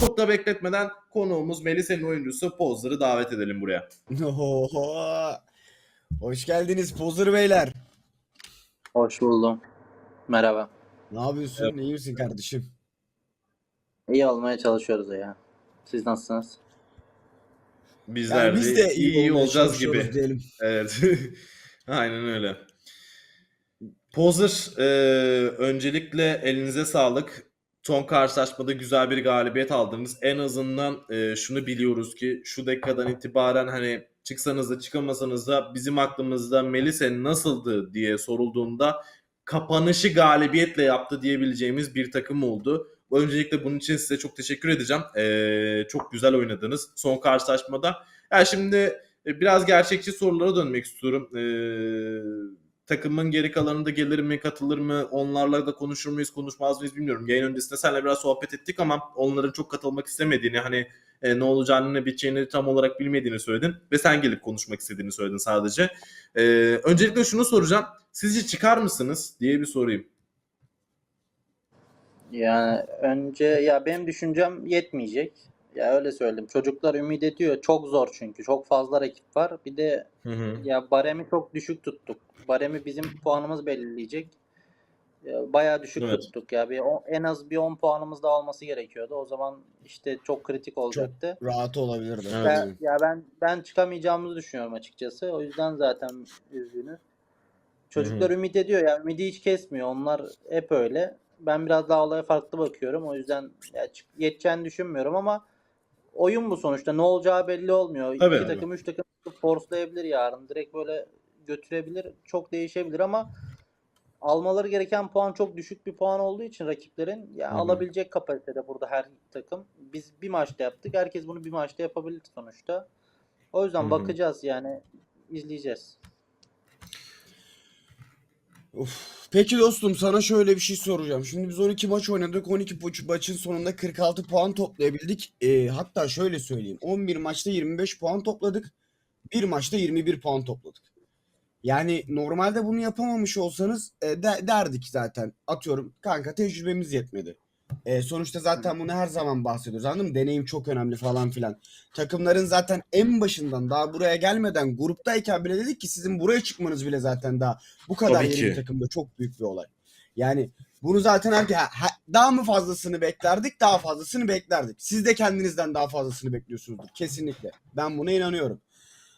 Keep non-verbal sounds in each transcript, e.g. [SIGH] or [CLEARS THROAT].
Çok da bekletmeden konuğumuz Melisa'nın oyuncusu Pozer'ı davet edelim buraya. Oho. Hoş geldiniz Pozur Beyler. Hoş buldum. Merhaba. Ne yapıyorsun? İyi misin kardeşim? İyi olmaya çalışıyoruz ya. Siz nasılsınız? Bizler Yani biz de iyi, iyi, olacağız gibi. diyelim. [LAUGHS] Evet. [LAUGHS] Aynen öyle. Pozer, e, öncelikle elinize sağlık. Son karşılaşmada güzel bir galibiyet aldınız. En azından e, şunu biliyoruz ki şu dakikadan itibaren hani çıksanız da çıkamasanız da bizim aklımızda Melise nasıldı diye sorulduğunda kapanışı galibiyetle yaptı diyebileceğimiz bir takım oldu. Öncelikle bunun için size çok teşekkür edeceğim. E, çok güzel oynadınız son karşılaşmada. Yani şimdi e, Biraz gerçekçi sorulara dönmek istiyorum. Ee, takımın geri kalanında gelir mi, katılır mı, onlarla da konuşur muyuz, konuşmaz mıyız bilmiyorum. Yayın öncesinde seninle biraz sohbet ettik ama onların çok katılmak istemediğini, hani e, ne olacağını, ne biteceğini tam olarak bilmediğini söyledin. Ve sen gelip konuşmak istediğini söyledin sadece. Ee, öncelikle şunu soracağım. Sizce çıkar mısınız diye bir sorayım. Yani önce ya benim düşüncem yetmeyecek. Ya öyle söyleyeyim. Çocuklar ümit ediyor. Çok zor çünkü. Çok fazla rakip var. Bir de Hı hı. ya baremi çok düşük tuttuk. Baremi bizim puanımız belirleyecek. Ya bayağı düşük Evet. tuttuk ya. Bir o- en az bir 10 puanımız daha olması gerekiyordu. O zaman işte çok kritik olacaktı. Rahat olabilirdi. Evet. Ya ben ben çıkamayacağımızı düşünüyorum açıkçası. O yüzden zaten üzgünüz. Çocuklar ümit ediyor ya ümidi hiç kesmiyor. Onlar hep öyle. Ben biraz daha olaya farklı bakıyorum. O yüzden ya çık- yeteceğini düşünmüyorum ama oyun bu sonuçta. Ne olacağı belli olmuyor. Tabii İki abi. takım, üç takım forcelayabilir yarın. Direkt böyle götürebilir. Çok değişebilir ama almaları gereken puan çok düşük bir puan olduğu için rakiplerin ya Hı hı. alabilecek kapasitede burada her takım. Biz bir maçta yaptık. Herkes bunu bir maçta yapabilir sonuçta. O yüzden Hı hı. bakacağız yani izleyeceğiz. Uf. Peki dostum sana şöyle bir şey soracağım. Şimdi biz 12 maç oynadık. 12 po- maçın sonunda 46 puan toplayabildik. Ee, hatta şöyle söyleyeyim. 11 maçta 25 puan topladık. Bir maçta 21 puan topladık. Yani normalde bunu yapamamış olsanız e, de- derdik zaten. Atıyorum kanka tecrübemiz yetmedi. E, sonuçta zaten bunu her zaman bahsediyoruz anladın mı? Deneyim çok önemli falan filan. Takımların zaten en başından daha buraya gelmeden gruptayken bile dedik ki sizin buraya çıkmanız bile zaten daha bu kadar Tabii yeni ki. bir takımda çok büyük bir olay. Yani bunu zaten herke- ha- ha- daha mı fazlasını beklerdik daha fazlasını beklerdik. Siz de kendinizden daha fazlasını bekliyorsunuzdur kesinlikle. Ben buna inanıyorum.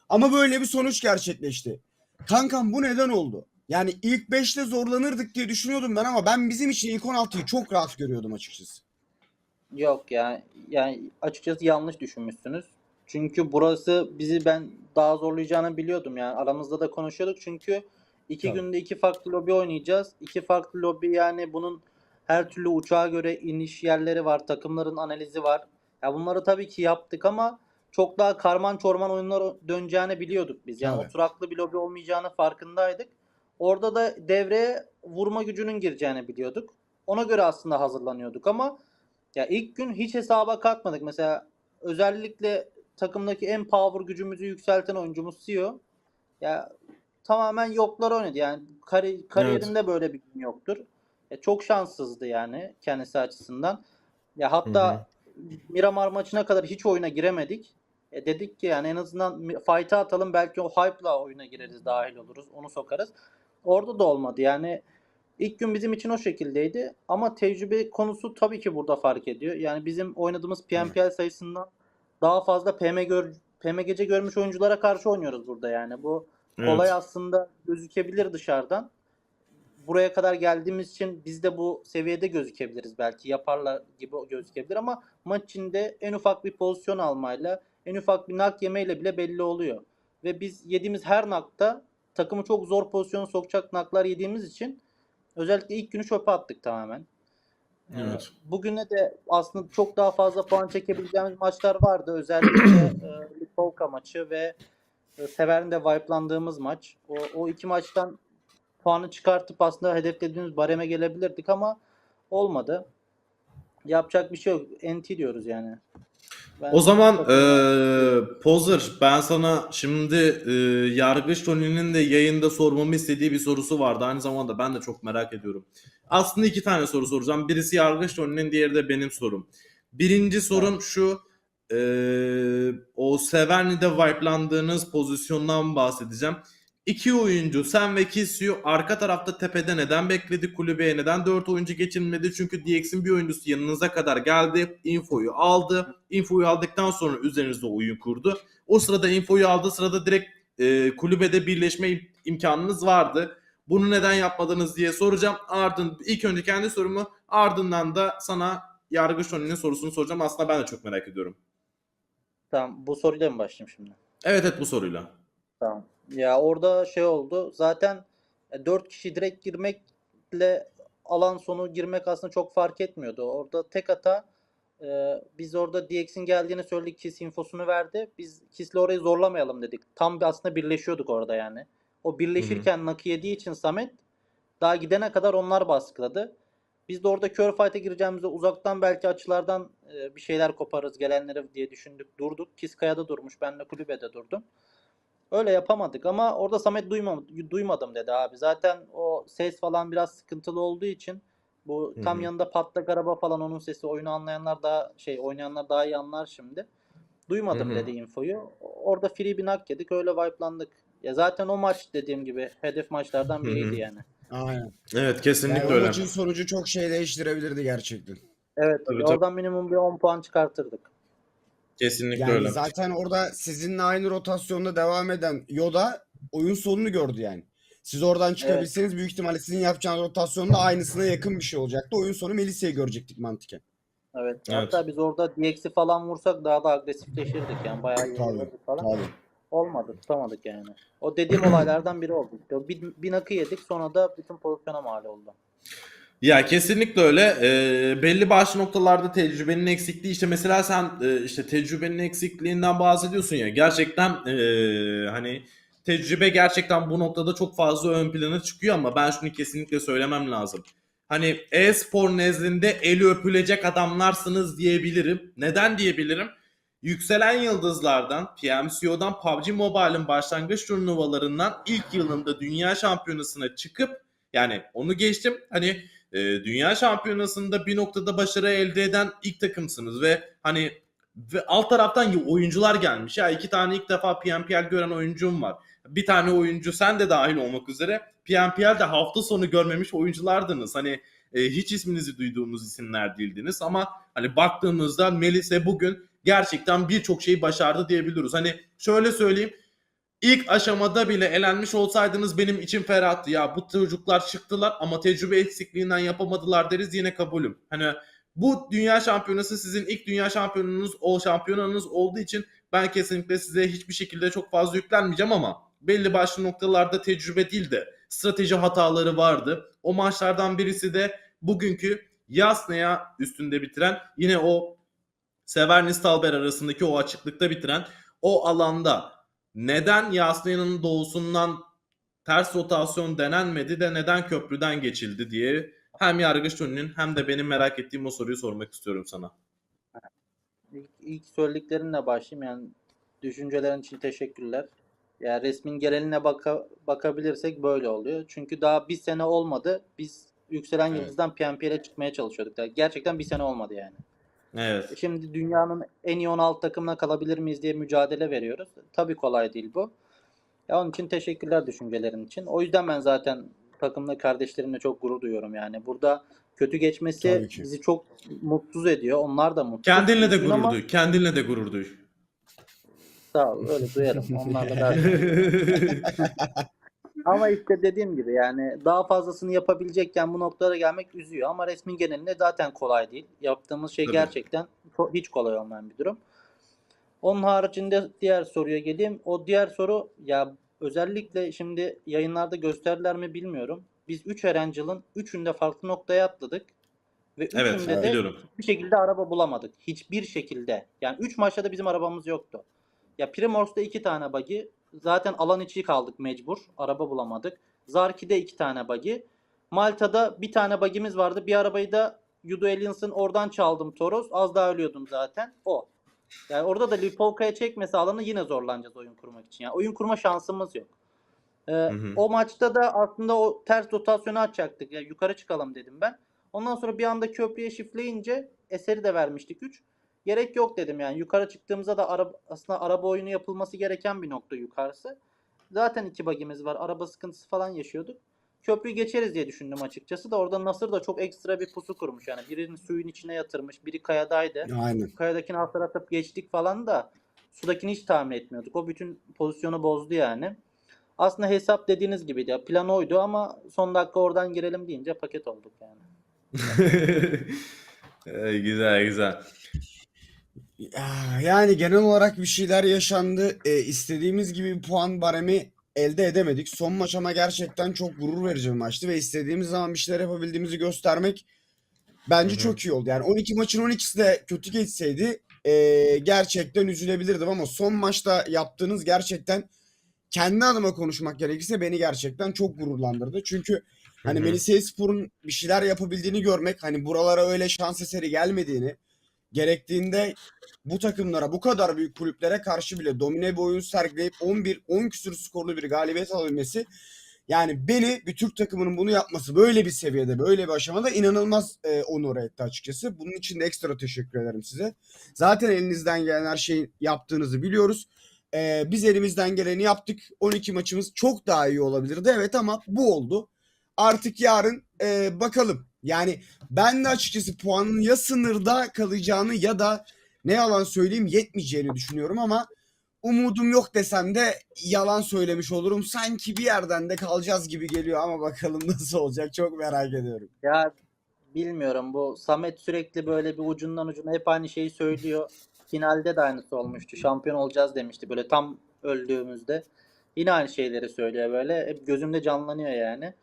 Ama böyle bir sonuç gerçekleşti. Kankam bu neden oldu? Yani ilk 5'te zorlanırdık diye düşünüyordum ben ama ben bizim için ilk 16'yı çok rahat görüyordum açıkçası. Yok ya yani açıkçası yanlış düşünmüşsünüz. Çünkü burası bizi ben daha zorlayacağını biliyordum yani aramızda da konuşuyorduk çünkü iki Tabii. günde iki farklı lobi oynayacağız. İki farklı lobi yani bunun her türlü uçağa göre iniş yerleri var, takımların analizi var. Ya bunları tabii ki yaptık ama çok daha karman çorman oyunlar döneceğini biliyorduk biz. Yani Tabii. oturaklı bir lobi olmayacağını farkındaydık. Orada da devreye vurma gücünün gireceğini biliyorduk. Ona göre aslında hazırlanıyorduk ama ya ilk gün hiç hesaba katmadık. Mesela özellikle takımdaki en power gücümüzü yükselten oyuncumuz CEO. Ya tamamen yoklar oynadı. Yani kari- kariyerinde böyle bir gün yoktur. Ya çok şanssızdı yani kendisi açısından. Ya hatta Miramar maçına kadar hiç oyuna giremedik. E dedik ki yani en azından fight'a atalım belki o hype'la oyuna gireriz, dahil oluruz, onu sokarız. Orada da olmadı. Yani ilk gün bizim için o şekildeydi ama tecrübe konusu tabii ki burada fark ediyor. Yani bizim oynadığımız PMPL sayısından daha fazla PM gör PMGC görmüş oyunculara karşı oynuyoruz burada yani. Bu Evet. aslında gözükebilir dışarıdan. Buraya kadar geldiğimiz için biz de bu seviyede gözükebiliriz belki yaparlar gibi gözükebilir ama maç içinde en ufak bir pozisyon almayla en ufak bir nak yemeyle bile belli oluyor. Ve biz yediğimiz her nakta takımı çok zor pozisyona sokacak naklar yediğimiz için özellikle ilk günü çöpe attık tamamen. Ee, Evet. Bugüne de aslında çok daha fazla puan çekebileceğimiz maçlar vardı. Özellikle [CLEARS THROAT] e, Lipovka maçı ve e, Sever'in de wipe'landığımız maç. O, o iki maçtan puanı çıkartıp aslında hedeflediğimiz bareme gelebilirdik ama olmadı. Yapacak bir şey yok. NT diyoruz yani. Ben O zaman eee Pozer ben sana şimdi eee Yargıç Tony'nin de yayında sormamı istediği bir sorusu vardı. Aynı zamanda ben de çok merak ediyorum. Aslında iki tane soru soracağım. Birisi Yargıç Tony'nin diğeri de benim sorum. Birinci sorum şu. eee, o Severni'de wipe'landığınız pozisyondan bahsedeceğim. İki oyuncu sen ve Kisyu arka tarafta tepede neden bekledi? Kulübeye neden dört oyuncu geçilmedi çünkü DX'in bir oyuncusu yanınıza kadar geldi infoyu aldı. İnfoyu aldıktan sonra üzerinizde oyun kurdu. O sırada infoyu aldığı sırada direkt e, kulübede birleşme im- imkanınız vardı. Bunu neden yapmadınız diye soracağım. Ardın ilk önce kendi sorumu ardından da sana Yargı Şoni'nin sorusunu soracağım. Aslında ben de çok merak ediyorum. Tamam bu soruyla mı başlayayım şimdi? evet evet bu soruyla. Tamam. Ya orada şey oldu. Zaten 4 kişi direkt girmekle alan sonu girmek aslında çok fark etmiyordu. Orada tek hata e, biz orada DX'in geldiğini söyledik. Kiss infosunu verdi. Biz Kiss'le orayı zorlamayalım dedik. Tam bir aslında birleşiyorduk orada yani. O birleşirken Naki yediği için Samet daha gidene kadar onlar baskıladı. Biz de orada kör fight'e gireceğimizde uzaktan belki açılardan e, bir şeyler koparız gelenleri diye düşündük. Durduk. Kiss kayada durmuş. Ben de kulübede durdum. Öyle yapamadık ama orada Samet duymam, duymadım dedi abi. Zaten o ses falan biraz sıkıntılı olduğu için bu tam hı. yanında patlak araba falan onun sesi oyunu anlayanlar daha şey oynayanlar daha iyi anlar şimdi. Duymadım Hı hı. dedi infoyu. Orada free bir knock yedik öyle wipe'landık. Ya zaten o maç dediğim gibi hedef maçlardan biriydi yani. Aynen. evet kesinlikle Yani o öyle maçın sonucu çok şey değiştirebilirdi gerçekten. Evet Tabii, tabii. oradan minimum bir 10 puan çıkartırdık. Kesinlikle Yani öyle zaten orada sizinle aynı rotasyonda devam eden Yoda oyun sonunu gördü yani. Siz oradan çıkabilseniz büyük ihtimalle sizin yapacağınız rotasyonda aynısına yakın bir şey olacaktı. Oyun sonu Melisa'yı görecektik mantıken. Evet. Evet. Hatta biz orada DX'i falan vursak daha da agresifleşirdik yani bayağı olurdu falan. Tabii. Olmadı, tutamadık yani. O dediğim olaylardan biri oldu. Bir, bir nakı yedik sonra da bütün pozisyona mal oldu. Ya kesinlikle öyle. Ee, belli başlı noktalarda tecrübenin eksikliği işte mesela sen e, işte tecrübenin eksikliğinden bahsediyorsun ya gerçekten e, hani tecrübe gerçekten bu noktada çok fazla ön plana çıkıyor ama ben şunu kesinlikle söylemem lazım. Hani e-spor nezdinde eli öpülecek adamlarsınız diyebilirim. Neden diyebilirim? Yükselen Yıldızlardan, PMCO'dan PUBG Mobile'ın başlangıç turnuvalarından ilk yılında dünya şampiyonasına çıkıp yani onu geçtim. Hani e, dünya şampiyonasında bir noktada başarı elde eden ilk takımsınız ve hani ve alt taraftan oyuncular gelmiş. Ya iki tane ilk defa PNPL gören oyuncum var. Bir tane oyuncu sen de dahil olmak üzere PNPL'de hafta sonu görmemiş oyunculardınız. Hani e, hiç isminizi duyduğumuz isimler değildiniz ama hani baktığımızda Melise bugün gerçekten birçok şeyi başardı diyebiliriz. Hani şöyle söyleyeyim İlk aşamada bile elenmiş olsaydınız benim içim ferahtı. Ya bu çocuklar çıktılar ama tecrübe eksikliğinden yapamadılar deriz yine kabulüm. Hani bu dünya şampiyonası sizin ilk dünya şampiyonunuz, o şampiyonanız olduğu için ben kesinlikle size hiçbir şekilde çok fazla yüklenmeyeceğim ama belli başlı noktalarda tecrübe değil de strateji hataları vardı. O maçlardan birisi de bugünkü Yasna'ya üstünde bitiren yine o Severnis Talber arasındaki o açıklıkta bitiren o alanda neden Yasna'nın doğusundan ters rotasyon denenmedi de neden köprüden geçildi diye hem Yargıç Tünü'nün hem de benim merak ettiğim o soruyu sormak istiyorum sana. İlk, ilk söylediklerinle başlayayım yani düşüncelerin için teşekkürler. Yani resmin geneline baka, bakabilirsek böyle oluyor. Çünkü daha bir sene olmadı. Biz Yükselen Evet. Yıldız'dan PNPL'e çıkmaya çalışıyorduk. Yani gerçekten bir sene olmadı yani. Evet. Şimdi dünyanın en iyi 16 takımına kalabilir miyiz diye mücadele veriyoruz. Tabii kolay değil bu. Ya onun için teşekkürler düşüncelerin için. O yüzden ben zaten takımda kardeşlerimle çok gurur duyuyorum yani. Burada kötü geçmesi bizi çok mutsuz ediyor. Onlar da mutsuz. Kendinle de Üzgün ama- gurur duy. Kendinle de gurur duy. Sağ ol. Öyle duyarım. Onlarla da [LAUGHS] [LAUGHS] Ama işte dediğim gibi yani daha fazlasını yapabilecekken bu noktalara gelmek üzüyor. Ama resmin genelinde zaten kolay değil. Yaptığımız şey Tabii. gerçekten hiç kolay olmayan bir durum. Onun haricinde diğer soruya geleyim. O diğer soru ya özellikle şimdi yayınlarda gösterdiler mi bilmiyorum. Biz 3 Erangel'ın 3'ünde farklı noktaya atladık. Ve evet, üçünde de biliyorum. bir şekilde araba bulamadık. Hiçbir şekilde. Yani 3 maçta da bizim arabamız yoktu. Ya Primors'ta 2 tane buggy. Zaten alan içi kaldık mecbur. Araba bulamadık. Zarki'de 2 tane buggy. Malta'da bir tane buggy'miz vardı. Bir arabayı da Yudo Aliens'ın oradan çaldım Toros. Az daha ölüyordum zaten. O. Yani orada da Lipovka'ya çekmese alanı yine zorlanacağız oyun kurmak için. Yani oyun kurma şansımız yok. Ee, hı. O maçta da aslında o ters rotasyonu açacaktık. Yani yukarı çıkalım dedim ben. Ondan sonra bir anda köprüye şifleyince eseri de vermiştik 3. Gerek yok dedim yani. Yukarı çıktığımızda da araba, aslında araba oyunu yapılması gereken bir nokta yukarısı. Zaten iki bagimiz var. Araba sıkıntısı falan yaşıyorduk. Köprüyü geçeriz diye düşündüm açıkçası da orada Nasır da çok ekstra bir pusu kurmuş yani. Birinin suyun içine yatırmış, biri kayadaydı. Aynen. Kayadakini hasar atıp geçtik falan da sudakini hiç tahmin etmiyorduk. O bütün pozisyonu bozdu yani. Aslında hesap dediğiniz gibiydi. ya. Plan oydu ama son dakika oradan girelim deyince paket olduk yani. [LAUGHS] Ee, güzel güzel. Ya, Yani genel olarak bir şeyler yaşandı. E, istediğimiz gibi bir puan baremi elde edemedik. Son maç ama gerçekten çok gurur verici bir maçtı ve istediğimiz zaman bir şeyler yapabildiğimizi göstermek bence Hı hı. çok iyi oldu. Yani 12 maçın 12'si de kötü geçseydi e, gerçekten üzülebilirdim ama son maçta yaptığınız gerçekten kendi adıma konuşmak gerekirse beni gerçekten çok gururlandırdı. Çünkü hani hı. Melisa'spor'un bir şeyler yapabildiğini görmek, hani buralara öyle şans eseri gelmediğini, gerektiğinde bu takımlara, bu kadar büyük kulüplere karşı bile domine bir oyun sergileyip 11 10 küsür skorlu bir galibiyet alabilmesi yani beni bir Türk takımının bunu yapması böyle bir seviyede, böyle bir aşamada inanılmaz e, onur etti açıkçası. Bunun için de ekstra teşekkür ederim size. Zaten elinizden gelen her şeyi yaptığınızı biliyoruz. E, biz elimizden geleni yaptık. 12 maçımız çok daha iyi olabilirdi evet ama bu oldu. Artık yarın e, bakalım. Yani ben de açıkçası puanın ya sınırda kalacağını ya da ne yalan söyleyeyim yetmeyeceğini düşünüyorum ama umudum yok desem de yalan söylemiş olurum. Sanki bir yerden de kalacağız gibi geliyor ama bakalım [LAUGHS] nasıl olacak çok merak ediyorum. Ya bilmiyorum bu Samet sürekli böyle bir ucundan ucuna hep aynı şeyi söylüyor. Finalde de aynısı olmuştu. Şampiyon olacağız demişti böyle tam öldüğümüzde. Yine aynı şeyleri söylüyor böyle. Hep gözümde canlanıyor yani.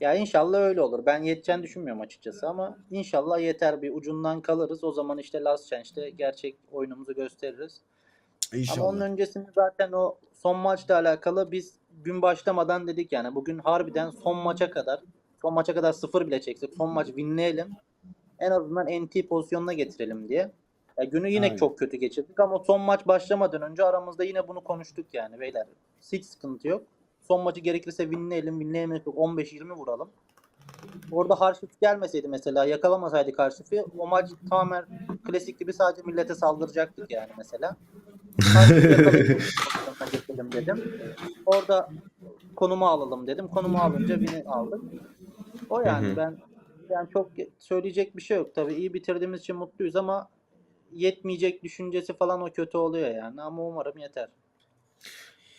Ya inşallah öyle olur. Ben yeteceğini düşünmüyorum açıkçası ama inşallah yeter bir ucundan kalırız. O zaman işte Last Chance'de gerçek oyunumuzu gösteririz. Ama onun İnşallah. öncesinde zaten o son maçla alakalı biz gün başlamadan dedik yani bugün harbiden son maça kadar son maça kadar sıfır bile çeksek son maç winleyelim. En azından NT pozisyonuna getirelim diye. Ya günü yine Aynen. çok kötü geçirdik ama son maç başlamadan önce aramızda yine bunu konuştuk yani beyler. Hiç sıkıntı yok. Son maçı gerekirse winleyelim. Winleyemezsek 15-20 vuralım. Orada Harşif gelmeseydi mesela yakalamasaydık Harşif'i o maç tamamen klasik gibi sadece millete saldıracaktık yani mesela. Harşif'i dedim. [LAUGHS] Orada konumu alalım dedim. Konumu alınca win'i aldık. O yani Hı hı. ben yani çok söyleyecek bir şey yok tabii. iyi bitirdiğimiz için mutluyuz ama yetmeyecek düşüncesi falan o kötü oluyor yani ama umarım yeter.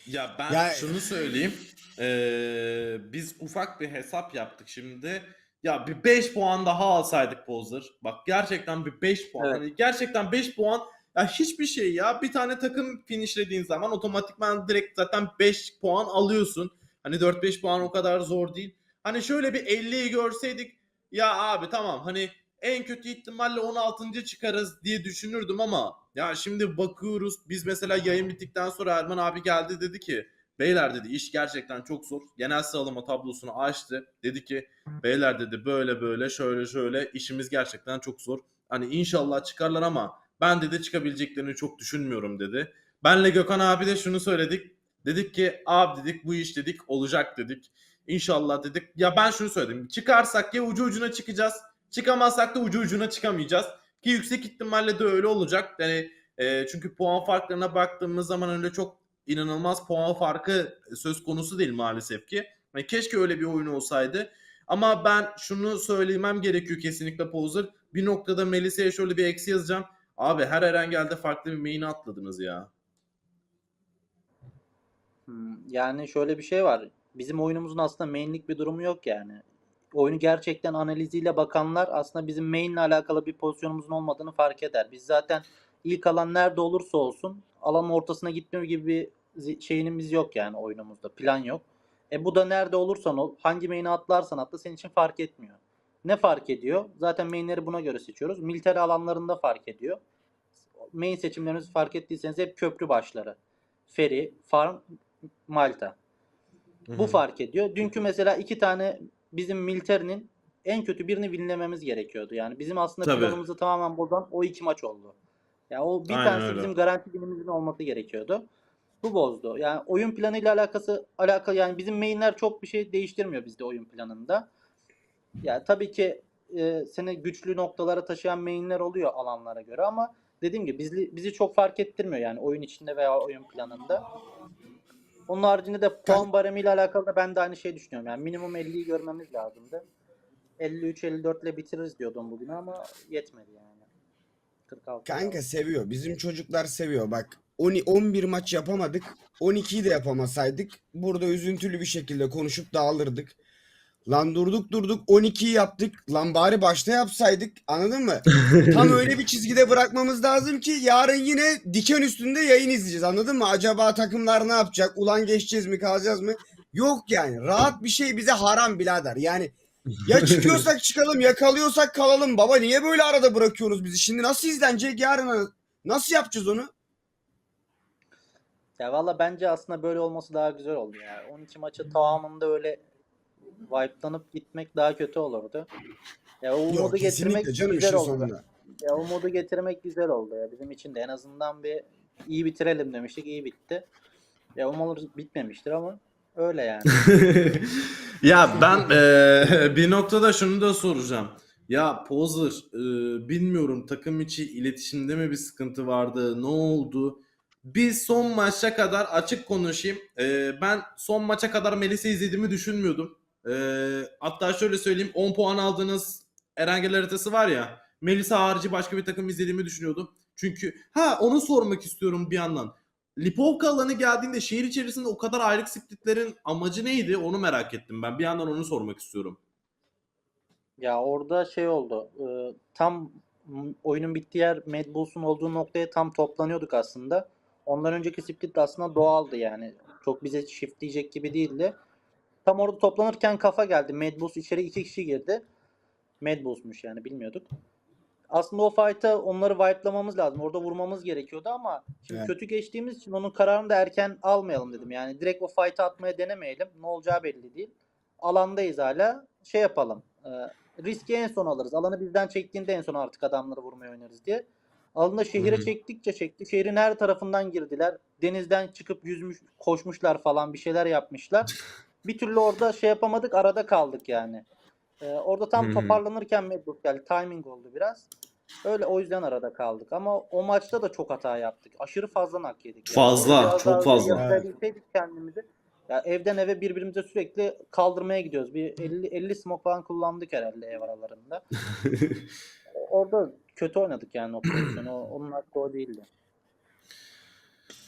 Ya ben Ya- şunu söyleyeyim. Ee, biz ufak bir hesap yaptık şimdi. Ya bir 5 puan daha alsaydık Bozzer. Bak gerçekten bir 5 puan. Evet. Hani gerçekten 5 puan ya hiçbir şey ya. Bir tane takım finishlediğin zaman otomatikman direkt zaten 5 puan alıyorsun. Hani 4-5 puan o kadar zor değil. Hani şöyle bir 50'yi görseydik ya abi tamam hani en kötü ihtimalle 16. çıkarız diye düşünürdüm ama ya şimdi bakıyoruz biz mesela yayın bittikten sonra Erman abi geldi dedi ki beyler dedi iş gerçekten çok zor. Genel sıralama tablosunu açtı. Dedi ki beyler dedi böyle böyle şöyle şöyle işimiz gerçekten çok zor. Hani inşallah çıkarlar ama ben dedi çıkabileceklerini çok düşünmüyorum dedi. Benle Gökhan abi de şunu söyledik. Dedik ki abi dedik bu iş dedik olacak dedik. İnşallah dedik. Ya ben şunu söyledim. Çıkarsak ya ucu ucuna çıkacağız. Çıkamazsak da ucu ucuna çıkamayacağız. Ki yüksek ihtimalle de öyle olacak. Yani e, çünkü puan farklarına baktığımız zaman öyle çok inanılmaz puan farkı söz konusu değil maalesef ki. Yani keşke öyle bir oyun olsaydı. Ama ben şunu söylemem gerekiyor kesinlikle Pozer. Bir noktada Melisa'ya şöyle bir eksi yazacağım. Abi her Erengel'de farklı bir main'i atladınız ya. Hmm, Yani şöyle bir şey var. Bizim oyunumuzun aslında mainlik bir durumu yok yani. Oyunu gerçekten analiziyle bakanlar aslında bizim mainle alakalı bir pozisyonumuzun olmadığını fark eder. Biz zaten ilk alan nerede olursa olsun alanın ortasına gitme gibi bir şeyimiz yok yani oyunumuzda. Plan yok. E bu da nerede olursan ol, hangi main'e atlarsan atla senin için fark etmiyor. Ne fark ediyor? Zaten main'leri buna göre seçiyoruz. Militer alanlarında fark ediyor. Main seçimlerimizi fark ettiyseniz hep köprü başları. Ferry, Farm, Malta. Bu fark ediyor. Dünkü mesela iki tane bizim militerinin en kötü birini winlememiz gerekiyordu. Yani bizim aslında Tabii. planımızı tamamen bozan o iki maç oldu. Ya o bir Aynen tanesi öyle. bizim garanti winimizin olması gerekiyordu. Bu bozdu. Yani oyun planıyla alakası alakalı yani bizim mainler çok bir şey değiştirmiyor bizde oyun planında. Ya tabii ki e, seni güçlü noktalara taşıyan mainler oluyor alanlara göre ama dediğim gibi bizi, bizi çok fark ettirmiyor yani oyun içinde veya oyun planında. Onun haricinde de puan baremiyle alakalı da ben de aynı şeyi düşünüyorum. Yani minimum 50'yi görmemiz lazımdı. 53-54 ile bitiririz diyordum bugün ama yetmedi yani. 46. Kanka seviyor. Bizim çocuklar seviyor. Bak 10 11 maç yapamadık. 12'yi de yapamasaydık burada üzüntülü bir şekilde konuşup dağılırdık. Lan durduk durduk 12'yi yaptık. Lan bari başta yapsaydık. Anladın mı? [LAUGHS] Tam öyle bir çizgide bırakmamız lazım ki yarın yine diken üstünde yayın izleyeceğiz. Anladın mı? Acaba takımlar ne yapacak? Ulan geçeceğiz mi kalacağız mı? Yok yani. Rahat bir şey bize haram birader. Yani ya çıkıyorsak [LAUGHS] çıkalım ya kalıyorsak kalalım. Baba niye böyle arada bırakıyorsunuz bizi? Şimdi nasıl izlenecek yarın? Nasıl yapacağız onu? Ya valla bence aslında böyle olması daha güzel oldu ya. 12 maçı tamamında öyle wipe'lanıp gitmek daha kötü olurdu. Ya o umudu Yok getirmek kesinlikle canım güzel işin oldu. sonunda. Ya umudu getirmek güzel oldu ya bizim için de en azından bir iyi bitirelim demiştik iyi bitti. Ya umarım bitmemiştir ama öyle yani. [LAUGHS] ya ben eee, [LAUGHS] bir noktada şunu da soracağım. Ya Pozer eee, bilmiyorum takım içi iletişimde mi bir sıkıntı vardı? Ne oldu? Biz son maça kadar açık konuşayım. Eee, ben son maça kadar Melis'i izlediğimi düşünmüyordum. Eee, hatta şöyle söyleyeyim 10 puan aldığınız Erengel haritası var ya. Melisa harici başka bir takım izlediğimi düşünüyordum. Çünkü ha onu sormak istiyorum bir yandan. Lipovka alanı geldiğinde şehir içerisinde o kadar aylık splitlerin amacı neydi? Onu merak ettim ben. Bir yandan onu sormak istiyorum. Ya orada şey oldu. e, Tam oyunun bittiği yer Mad Bulls'un olduğu noktaya tam toplanıyorduk aslında. Ondan önceki split aslında doğaldı yani. Çok bize shiftleyecek gibi değildi. Tam orada toplanırken kafa geldi. Mad Bulls içeri iki kişi girdi. Mad Bulls'muş yani bilmiyorduk. Aslında o fight'a onları wipe'lamamız lazım. Orada vurmamız gerekiyordu ama şimdi Evet. kötü geçtiğimiz için onun kararını da erken almayalım dedim. Yani direkt o fight'a atmaya denemeyelim. Ne olacağı belli değil. Alandayız hala. Şey yapalım. E, riski en son alırız. Alanı bizden çektiğinde en son artık adamları vurmaya oynarız diye. Alında şehire Hı hı. çektikçe çektik. Şehrin her tarafından girdiler. Denizden çıkıp yüzmüş, koşmuşlar falan bir şeyler yapmışlar. [LAUGHS] bir türlü orada şey yapamadık. Arada kaldık yani. Ee, orada tam hı. toparlanırken Medbuk geldi. Timing oldu biraz. Öyle o yüzden arada kaldık. Ama o maçta da çok hata yaptık. Aşırı fazla nak yedik. yani. Fazla, Biraz çok fazla. yapabilseydik kendimizi. Ya evden eve birbirimize sürekli kaldırmaya gidiyoruz. Bir 50 50 smoke falan kullandık herhalde ev aralarında. [LAUGHS] Orada kötü oynadık yani o pozisyonu. Onun hakkı o değildi.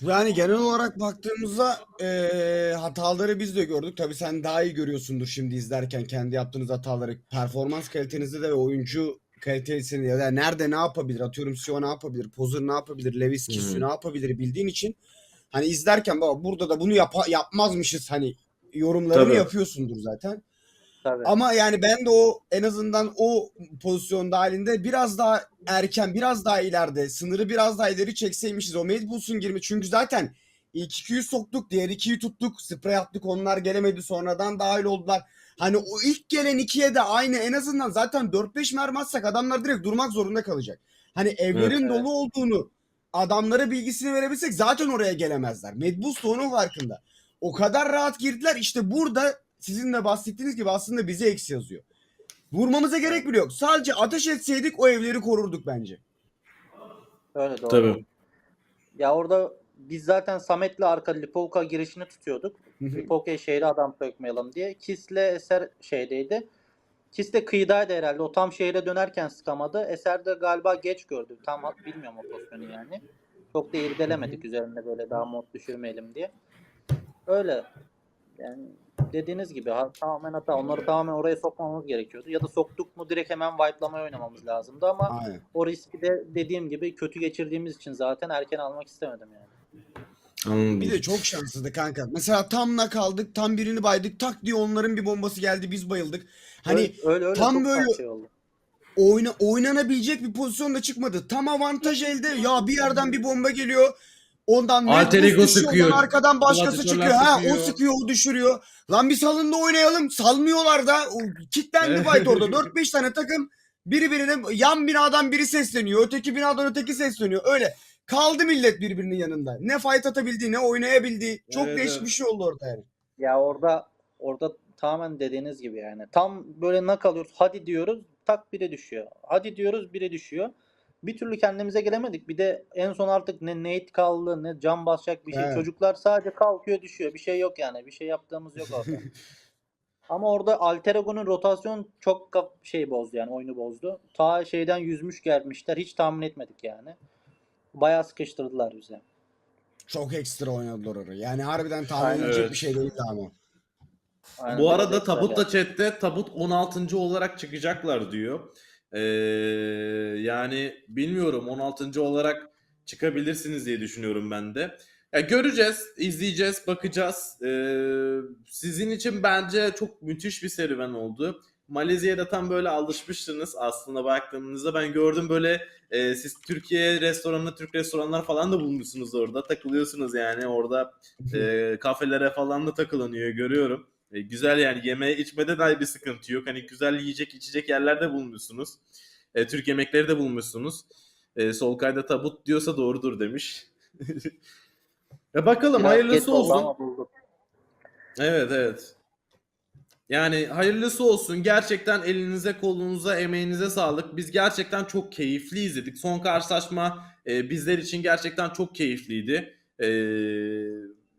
Yani genel olarak baktığımızda eee, hataları biz de gördük. Tabii sen daha iyi görüyorsundur şimdi izlerken kendi yaptığınız hataları. Performans kalitenizde de ve oyuncu kalitesini ya da nerede ne yapabilir? Atıyorum Sio ne yapabilir? Pozer ne yapabilir? Levis hı. ne yapabilir bildiğin için hani izlerken baba burada da bunu yapa- yapmazmışız hani yorumlarını Tabii. yapıyorsundur zaten. Tabii. Ama yani ben de o en azından o pozisyonda halinde biraz daha erken, biraz daha ileride, sınırı biraz daha ileri çekseymişiz. O Made Bulls'un girme. Çünkü zaten ilk ikiyi soktuk, diğer ikiyi tuttuk, sprey attık. Onlar gelemedi sonradan dahil oldular. Hani o ilk gelen ikiye de aynı en azından zaten 4-5 mermi atsak adamlar direkt durmak zorunda kalacak. Hani evlerin Evet. dolu olduğunu adamlara bilgisini verebilsek zaten oraya gelemezler. Mad Bulls da onun farkında. O kadar rahat girdiler. İşte burada sizin de bahsettiğiniz gibi aslında bize eksi yazıyor. Vurmamıza gerek bile yok. Sadece ateş etseydik o evleri korurduk bence. Öyle doğru. Tabii. Ya orada biz zaten Samet'le arka Lipovka girişini tutuyorduk. Lipovka'ya şehre adam sökmeyelim diye. Kis'le Eser şeydeydi. Kis de kıyıdaydı herhalde. O tam şehre dönerken sıkamadı. Eser de galiba geç gördü. Tam hat- bilmiyorum o pozisyonu yani. Çok da irdelemedik üzerinde böyle daha mod düşürmeyelim diye. Öyle. Yani dediğiniz gibi ha- tamamen hata. Onları tamamen oraya sokmamız gerekiyordu. Ya da soktuk mu direkt hemen wipe'lamaya oynamamız lazımdı ama Aynen. o riski de dediğim gibi kötü geçirdiğimiz için zaten erken almak istemedim yani. Anladım. Bir de çok şanssızdı kanka. Mesela tamla kaldık, tam birini baydık, tak diye onların bir bombası geldi, biz bayıldık. Hani öyle, öyle, öyle tam böyle- şey oldu. oyna, oynanabilecek bir pozisyon da çıkmadı. Tam avantaj elde. Ya bir yerden bir bomba geliyor. Ondan Alter Ego düşüyor, sıkıyor. ondan arkadan başkası çıkıyor. Ha sıkıyor. o sıkıyor, o düşürüyor. Lan bir salında oynayalım. Salmıyorlar da. O, Kitlendi fight orada. [LAUGHS] 4-5 tane takım birbirine yan binadan biri sesleniyor. Öteki binadan öteki sesleniyor. Öyle. Kaldı millet birbirinin yanında. Ne fight atabildi, ne oynayabildi. Çok Evet, değişik evet. bir şey oldu orada yani. Ya orada orada tamamen dediğiniz gibi yani. Tam böyle nak alıyoruz. Hadi diyoruz. tak biri düşüyor. Hadi diyoruz biri düşüyor. Bir türlü kendimize gelemedik. Bir de en son artık ne Nate kaldı ne can basacak bir şey. Evet. Çocuklar sadece kalkıyor düşüyor. Bir şey yok yani. Bir şey yaptığımız yok orada. [LAUGHS] Ama orada Alter Ego'nun rotasyon çok şey bozdu yani oyunu bozdu. Ta şeyden yüzmüş gelmişler. Hiç tahmin etmedik yani. Bayağı sıkıştırdılar bize. Çok ekstra oynadılar orayı. Yani harbiden tahmin edilecek Evet. bir şey değildi ama. Aynen, Bu arada Tabut da chatte Tabut 16. olarak çıkacaklar diyor. Ee, yani bilmiyorum 16. olarak çıkabilirsiniz diye düşünüyorum ben de. Ya göreceğiz, izleyeceğiz, bakacağız. Ee, sizin için bence çok müthiş bir serüven oldu. Malezya'ya da tam böyle alışmıştınız aslında baktığınızda. Ben gördüm böyle e, siz Türkiye restoranı, Türk restoranlar falan da bulmuşsunuz orada. Takılıyorsunuz yani orada e, [LAUGHS] kafelere falan da takılanıyor görüyorum. E, güzel yani yeme içmede dahi bir sıkıntı yok. Hani güzel yiyecek içecek yerlerde bulmuşsunuz. E, Türk yemekleri de bulmuşsunuz. E, Solkay'da tabut diyorsa doğrudur demiş. ya [LAUGHS] bakalım Biraz hayırlısı olsun. Evet evet. Yani hayırlısı olsun. Gerçekten elinize, kolunuza, emeğinize sağlık. Biz gerçekten çok keyifli izledik. Son karşılaşma e, bizler için gerçekten çok keyifliydi. E,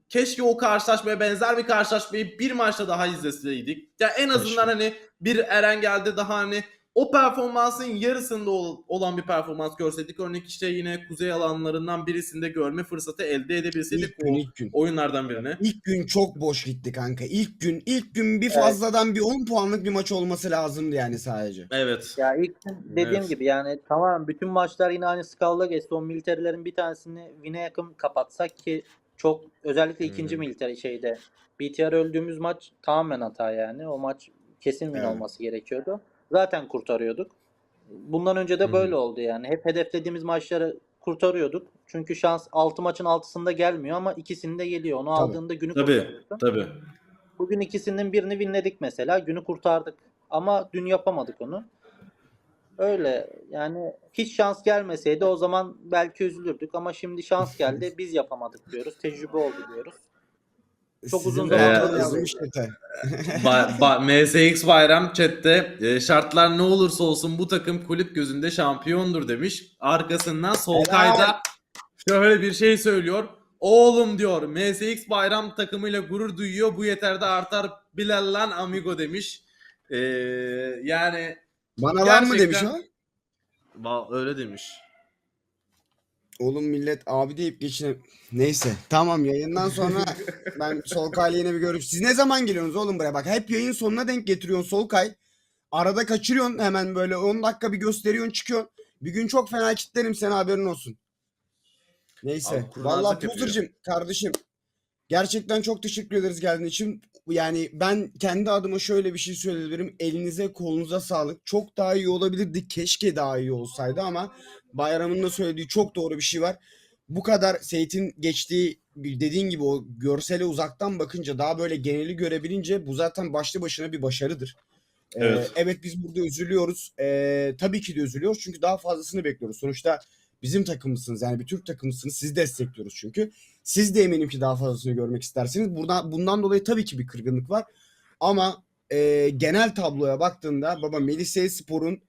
keşke o karşılaşmaya benzer bir karşılaşmayı bir maçta daha izleseydik. Ya en azından Keşke. hani bir Eren geldi daha hani o performansın yarısında ol- olan bir performans görseydik. Örnek işte yine kuzey alanlarından birisinde görme fırsatı elde edebilseydik İlk gün o ilk gün. oyunlardan birine. İlk gün çok boş gitti kanka. İlk gün ilk gün bir fazladan bir 10 puanlık bir maç olması lazımdı yani sadece. Evet. Ya ilk gün dediğim Evet. gibi yani tamam bütün maçlar yine aynı skala geçti. O militerlerin bir tanesini win'e yakın kapatsak ki çok özellikle ikinci Hmm. militer şeyde BTR öldüğümüz maç tamamen hata yani. O maç kesin win Evet. olması gerekiyordu. Zaten kurtarıyorduk. Bundan önce de böyle oldu yani. Hep hedeflediğimiz maçları kurtarıyorduk. Çünkü şans 6 maçın 6'sında gelmiyor ama ikisinde geliyor. Onu Tabii. aldığında günü Tabii. kurtarıyorsun. Tabii. Bugün ikisinin birini winledik mesela. Günü kurtardık. Ama dün yapamadık onu. Öyle yani hiç şans gelmeseydi o zaman belki üzülürdük ama şimdi şans geldi biz yapamadık diyoruz. Tecrübe oldu diyoruz. Çok Sizin uzun zamandır yazılmış chat'e. Ba- ba- MSX Bayram chatte e, şartlar ne olursa olsun bu takım kulüp gözünde şampiyondur demiş. Arkasından Solkay'da şöyle bir şey söylüyor. Oğlum diyor MSX Bayram takımıyla gurur duyuyor. Bu yeter de artar Bilal lan amigo demiş. Ee, yani Bana lan mı demiş o? va- öyle demiş. Oğlum millet abi deyip geçine... Neyse tamam yayından sonra [LAUGHS] ben Solkay'la yine bir görüp... Siz ne zaman geliyorsunuz oğlum buraya? Bak hep yayın sonuna denk getiriyorsun Solkay. Arada kaçırıyorsun hemen böyle 10 dakika bir gösteriyorsun çıkıyorsun. Bir gün çok fena kitlerim seni haberin olsun. Neyse. Abi Vallahi. Puzur'cum kardeşim gerçekten çok teşekkür ederiz geldiğin için. Yani ben kendi adıma şöyle bir şey söyleyebilirim. Elinize kolunuza sağlık. Çok daha iyi olabilirdi. Keşke daha iyi olsaydı ama Bayram'ın da söylediği çok doğru bir şey var. Bu kadar Seyit'in geçtiği dediğin gibi o görsele uzaktan bakınca daha böyle geneli görebilince bu zaten başlı başına bir başarıdır. Ee, Evet. evet biz burada üzülüyoruz. Ee, tabii ki de üzülüyoruz çünkü daha fazlasını bekliyoruz. Sonuçta bizim takımısınız yani bir Türk takımısınız. Sizi destekliyoruz çünkü. Siz de eminim ki daha fazlasını görmek istersiniz. Buradan, bundan dolayı tabii ki bir kırgınlık var. Ama e, genel tabloya baktığında baba Melih Spor'un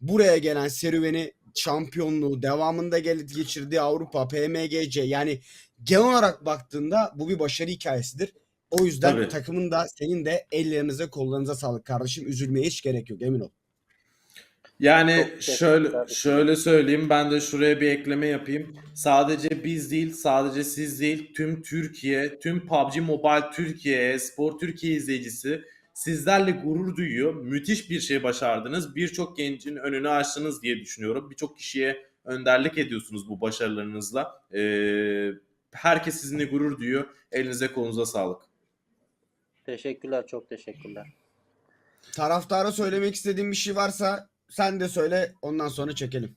buraya gelen serüveni şampiyonluğu devamında gel geçirdiği Avrupa PMGC yani genel olarak baktığında bu bir başarı hikayesidir. O yüzden Tabii. takımın da senin de ellerinize kollarınıza sağlık kardeşim. Üzülmeye hiç gerek yok emin ol. Yani Çok şöyle şöyle söyleyeyim ben de şuraya bir ekleme yapayım. Sadece biz değil, sadece siz değil, tüm Türkiye, tüm PUBG Mobile Türkiye, Spor Türkiye izleyicisi sizlerle gurur duyuyor. Müthiş bir şey başardınız. Birçok gencin önünü açtınız diye düşünüyorum. Birçok kişiye önderlik ediyorsunuz bu başarılarınızla. Ee, herkes sizinle gurur duyuyor. Elinize kolunuza sağlık. Teşekkürler çok teşekkürler. Taraftara söylemek istediğin bir şey varsa sen de söyle ondan sonra çekelim.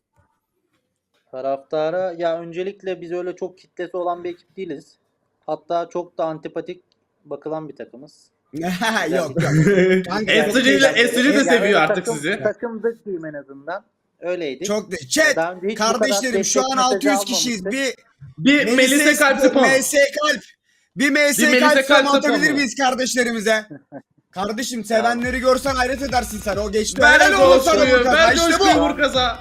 Taraftara ya öncelikle biz öyle çok kitlesi olan bir ekip değiliz. Hatta çok da antipatik bakılan bir takımız. [LAUGHS] yok yok. Estücü ile Estücü de seviyor artık takım, sizi. Takımdık diyeyim en azından. Öyleydik. Çok de. Chat kardeşlerim şu an mesajı 600 kişiyiz. Bir Bir Melisa Kalp Spor. MS Kalp. Bir MS Kalp spam atabilir miyiz kardeşlerimize? [LAUGHS] Kardeşim sevenleri görsen hayret edersin sen. O geçti. Ver Helal olsun sana coşkuyu, Burkaz. ver İşte coşkuyu bu. Burkaz'a.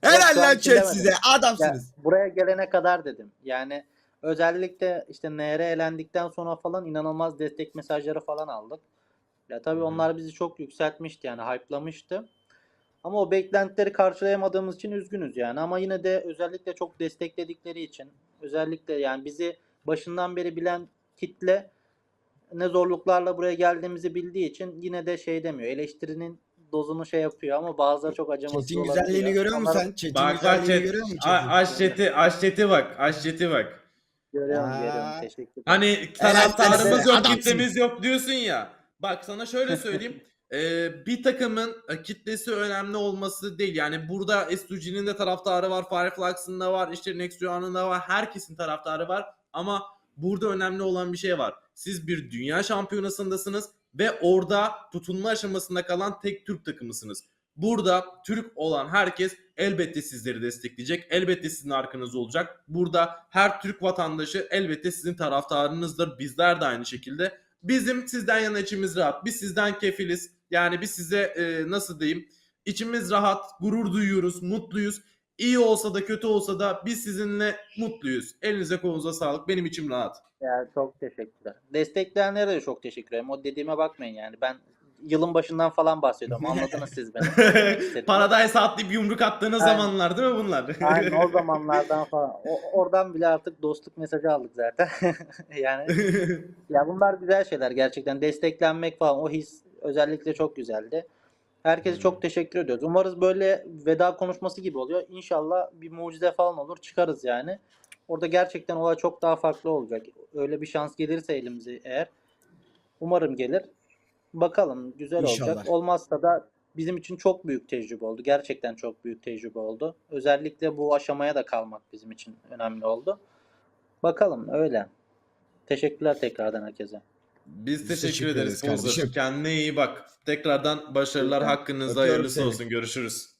Helal Yok, lan chat bilemedim. size. Ya, Adamsınız. buraya gelene kadar dedim. Yani özellikle işte NR elendikten sonra falan inanılmaz destek mesajları falan aldık. Ya tabii onlar bizi çok yükseltmişti yani hype'lamıştı. Ama o beklentileri karşılayamadığımız için üzgünüz yani. Ama yine de özellikle çok destekledikleri için özellikle yani bizi başından beri bilen kitle ne zorluklarla buraya geldiğimizi bildiği için yine de şey demiyor. Eleştirinin dozunu şey yapıyor ama bazıları çok acımasız olabiliyor. güzelliğini görüyor musun sen? Chat'in Bak güzelliğini chat. görüyor musun? Chat'in? Aşçeti, aşçeti bak. Aşçeti bak. Görüyorum, Aa. görüyorum. Teşekkür ederim. Hani taraftarımız yok, adamsın. kitlemiz yok diyorsun ya. Bak sana şöyle söyleyeyim. [LAUGHS] Ee, bir takımın e, kitlesi önemli olması değil. Yani burada SUG'nin de taraftarı var, Fireflux'ın da var, işte Nexua'nın da var. Herkesin taraftarı var. Ama burada önemli olan bir şey var. Siz bir dünya şampiyonasındasınız ve orada tutunma aşamasında kalan tek Türk takımısınız. Burada Türk olan herkes elbette sizleri destekleyecek. Elbette sizin arkanızda olacak. Burada her Türk vatandaşı elbette sizin taraftarınızdır. Bizler de aynı şekilde. Bizim sizden yana içimiz rahat. Biz sizden kefiliz. Yani biz size e, nasıl diyeyim? İçimiz rahat, gurur duyuyoruz, mutluyuz. İyi olsa da kötü olsa da biz sizinle mutluyuz. Elinize kolunuza sağlık. Benim içim rahat. Yani çok teşekkürler. Destekleyenlere de çok teşekkür ederim. O dediğime bakmayın yani. Ben yılın başından falan bahsediyorum. Anladınız siz beni. [LAUGHS] Paradise atlayıp yumruk attığınız Aynen. zamanlar değil mi bunlar? Aynen o [LAUGHS] zamanlardan falan. O, oradan bile artık dostluk mesajı aldık zaten. [LAUGHS] yani ya bunlar güzel şeyler gerçekten. Desteklenmek falan o his özellikle çok güzeldi. Herkese çok teşekkür ediyoruz. Umarız böyle veda konuşması gibi oluyor. İnşallah bir mucize falan olur. Çıkarız yani. Orada gerçekten olay çok daha farklı olacak. Öyle bir şans gelirse elimize eğer. Umarım gelir. Bakalım güzel olacak. İnşallah. Olmazsa da bizim için çok büyük tecrübe oldu. Gerçekten çok büyük tecrübe oldu. Özellikle bu aşamaya da kalmak bizim için önemli oldu. Bakalım öyle. Teşekkürler tekrardan herkese. Biz teşekkür, teşekkür ederiz ederiz. Kendine iyi bak. Tekrardan başarılar hakkınızda hayırlısı seni. olsun. Görüşürüz.